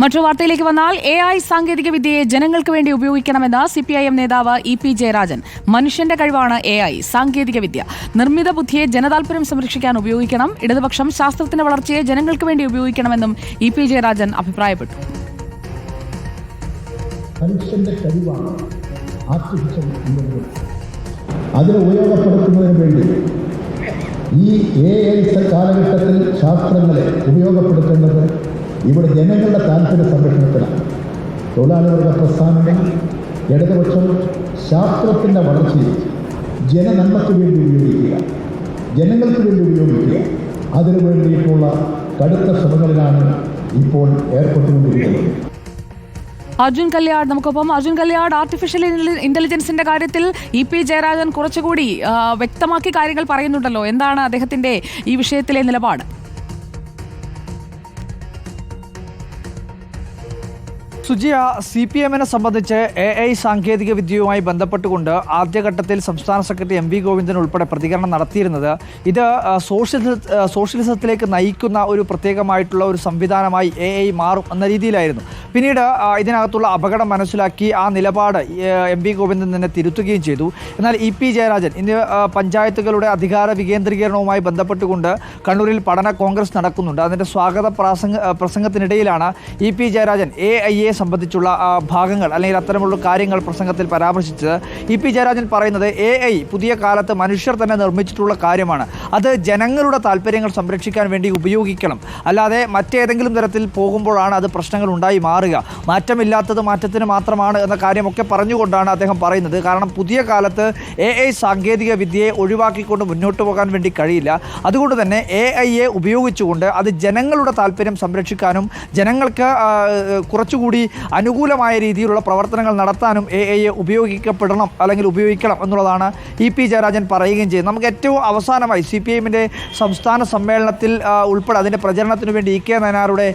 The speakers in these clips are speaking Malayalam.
മറ്റു വാർത്തയിലേക്ക് വന്നാൽ എ ഐ സാങ്കേതിക വിദ്യയെ ജനങ്ങൾക്ക് വേണ്ടി ഉപയോഗിക്കണമെന്ന് സി പി ഐ എം നേതാവ് ഇ പി ജയരാജൻ. മനുഷ്യന്റെ കഴിവാണ് എ ഐ സാങ്കേതിക വിദ്യ നിർമ്മിത ബുദ്ധിയെ ജനതാൽപര്യം സംരക്ഷിക്കാൻ ഉപയോഗിക്കണം. ഇടതുപക്ഷം ശാസ്ത്രത്തിന്റെ വളർച്ചയെ ജനങ്ങൾക്ക് വേണ്ടി ഉപയോഗിക്കണമെന്നും ഇ പി ജയരാജൻ അഭിപ്രായപ്പെട്ടു. മനുഷ്യന്റെ കഴിവാണ് അതിനെ ഉപയോഗപ്പെടുത്തുന്നതിന് വേണ്ടി ഈ എ ഐ കാലഘട്ടത്തിൽ ശാസ്ത്രങ്ങളെ ഉപയോഗപ്പെടുത്തേണ്ടത് ഇവിടെ ജനങ്ങളുടെ താല്പര്യ സംരക്ഷണത്തിലാണ്. തൊഴിലാളികളുടെ പ്രസ്ഥാനങ്ങൾ ഇടതുപക്ഷം ശാസ്ത്രത്തിന്റെ വളർച്ചയിൽ ജനനന്മയ്ക്ക് വേണ്ടി ഉപയോഗിക്കുക. ജനങ്ങൾക്ക് വേണ്ടി ഉപയോഗിക്കുക. അതിനു വേണ്ടിയിട്ടുള്ള കടുത്ത ശ്രമങ്ങളിലാണ് ഇപ്പോൾ ഏർപ്പെട്ടുകൊണ്ടിരിക്കുന്നത്. അർജുൻ കല്യാട് നമുക്കൊപ്പം. അർജുൻ കല്യാട് ആർട്ടിഫിഷ്യൽ ഇന്റലിജൻസിന്റെ കാര്യത്തിൽ ഇ പി ജയരാജൻ കുറച്ചുകൂടി വ്യക്തമാക്കി കാര്യങ്ങൾ പറയുന്നുണ്ടല്ലോ. എന്താണ് അദ്ദേഹത്തിന്റെ ഈ വിഷയത്തിലെ നിലപാട്? സുജിയ സി പി എമ്മിനെ സംബന്ധിച്ച് എ ഐ സാങ്കേതിക വിദ്യയുമായി ബന്ധപ്പെട്ടുകൊണ്ട് ആദ്യഘട്ടത്തിൽ സംസ്ഥാന സെക്രട്ടറി എം വി ഗോവിന്ദൻ ഉൾപ്പെടെ പ്രതികരണം നടത്തിയിരുന്നത്. ഇത് സോഷ്യലിസ സോഷ്യലിസത്തിലേക്ക് നയിക്കുന്ന ഒരു പ്രത്യേകമായിട്ടുള്ള ഒരു സംവിധാനമായി എ ഐ മാറും എന്ന രീതിയിലായിരുന്നു. പിന്നീട് ഇതിനകത്തുള്ള അപകടം മനസ്സിലാക്കി ആ നിലപാട് എം പി ഗോവിന്ദൻ തന്നെ തിരുത്തുകയും ചെയ്തു. എന്നാൽ ഇ പി ജയരാജൻ ഇന്ന് പഞ്ചായത്തുകളുടെ അധികാര വികേന്ദ്രീകരണവുമായി ബന്ധപ്പെട്ടുകൊണ്ട് കണ്ണൂരിൽ പഠന കോൺഗ്രസ് നടക്കുന്നുണ്ട്. അതിന്റെ സ്വാഗത പ്രാസംഗ പ്രസംഗത്തിനിടയിലാണ് E P Jayarajan A I A സംബന്ധിച്ചുള്ള ഭാഗങ്ങൾ അല്ലെങ്കിൽ അത്തരമുള്ള കാര്യങ്ങൾ പ്രസംഗത്തിൽ പരാമർശിച്ചത്. ഇ പി ജയരാജൻ പറയുന്നത് എ ഐ പുതിയ കാലത്ത് മനുഷ്യർ തന്നെ നിർമ്മിച്ചിട്ടുള്ള കാര്യമാണ്. അത് ജനങ്ങളുടെ താല്പര്യങ്ങൾ സംരക്ഷിക്കാൻ വേണ്ടി ഉപയോഗിക്കണം. അല്ലാതെ മറ്റേതെങ്കിലും തരത്തിൽ പോകുമ്പോഴാണ് അത് പ്രശ്നങ്ങൾ ഉണ്ടായി മാറുക. മാറ്റമില്ലാത്തത് മാറ്റത്തിന് മാത്രമാണ് എന്ന കാര്യമൊക്കെ പറഞ്ഞുകൊണ്ടാണ് അദ്ദേഹം പറയുന്നത്. കാരണം പുതിയ കാലത്ത് എ ഐ സാങ്കേതിക വിദ്യയെ ഒഴിവാക്കിക്കൊണ്ട് മുന്നോട്ട് പോകാൻ വേണ്ടി കഴിയില്ല. അതുകൊണ്ട് തന്നെ എ ഐയെ ഉപയോഗിച്ചുകൊണ്ട് അത് ജനങ്ങളുടെ താല്പര്യം സംരക്ഷിക്കാനും ജനങ്ങൾക്ക് കുറച്ചുകൂടി അനുകൂലമായ രീതിയിലുള്ള പ്രവർത്തനങ്ങൾ നടത്താനും എ ഐയെ ഉപയോഗിക്കപ്പെടണം അല്ലെങ്കിൽ ഉപയോഗിക്കണം എന്നുള്ളതാണ് ഇ പി ജയരാജൻ പറയുകയും ചെയ്യുന്നത്. നമുക്ക് ഏറ്റവും അവസാനമായി സി പി എമ്മിന്റെ സംസ്ഥാന സമ്മേളനത്തിൽ ഉൾപ്പെടെ അതിന്റെ പ്രചരണത്തിന് വേണ്ടി ഇ കെ നയനാറുടെ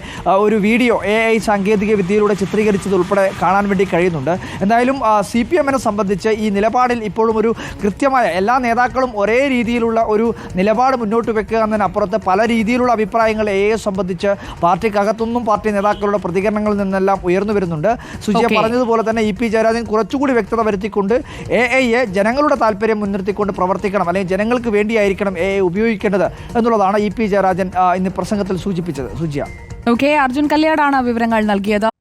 ഒരു വീഡിയോ എ ഐ സാങ്കേതിക വിദ്യയിലൂടെ ചിത്രീകരിച്ചത് ഉൾപ്പെടെ കാണാൻ വേണ്ടി കഴിയുന്നുണ്ട്. എന്തായാലും സി പി എമ്മിനെ സംബന്ധിച്ച് ഈ നിലപാടിൽ ഇപ്പോഴും ഒരു കൃത്യമായ എല്ലാ നേതാക്കളും ഒരേ രീതിയിലുള്ള ഒരു നിലപാട് മുന്നോട്ട് വെക്കുക എന്നതിനപ്പുറത്ത് പല രീതിയിലുള്ള അഭിപ്രായങ്ങൾ എ എ സംബന്ധിച്ച് പാർട്ടിക്കകത്തുനിന്നും പാർട്ടി നേതാക്കളുടെ പ്രതികരണങ്ങളിൽ നിന്നെല്ലാം ഉയർന്നു വരുന്നുണ്ട്. സുജിയ പറഞ്ഞതുപോലെ തന്നെ ഇ പി ജയരാജൻ കുറച്ചുകൂടി വ്യക്തത വരുത്തിക്കൊണ്ട് എ എയെ ജനങ്ങളുടെ താല്പര്യം മുൻനിർത്തിക്കൊണ്ട് പ്രവർത്തിക്കണം അല്ലെങ്കിൽ ജനങ്ങൾക്ക് വേണ്ടിയായിരിക്കണം എ എ ഉപയോഗിക്കേണ്ടത് എന്നുള്ളതാണ് ഇ പി ജയരാജൻ ഇന്ന് പ്രസംഗത്തിൽ സൂചിപ്പിച്ചത്. സുജിയ. ഓക്കെ അർജുൻ കല്യാടാണ് വിവരങ്ങൾ നൽകിയത്.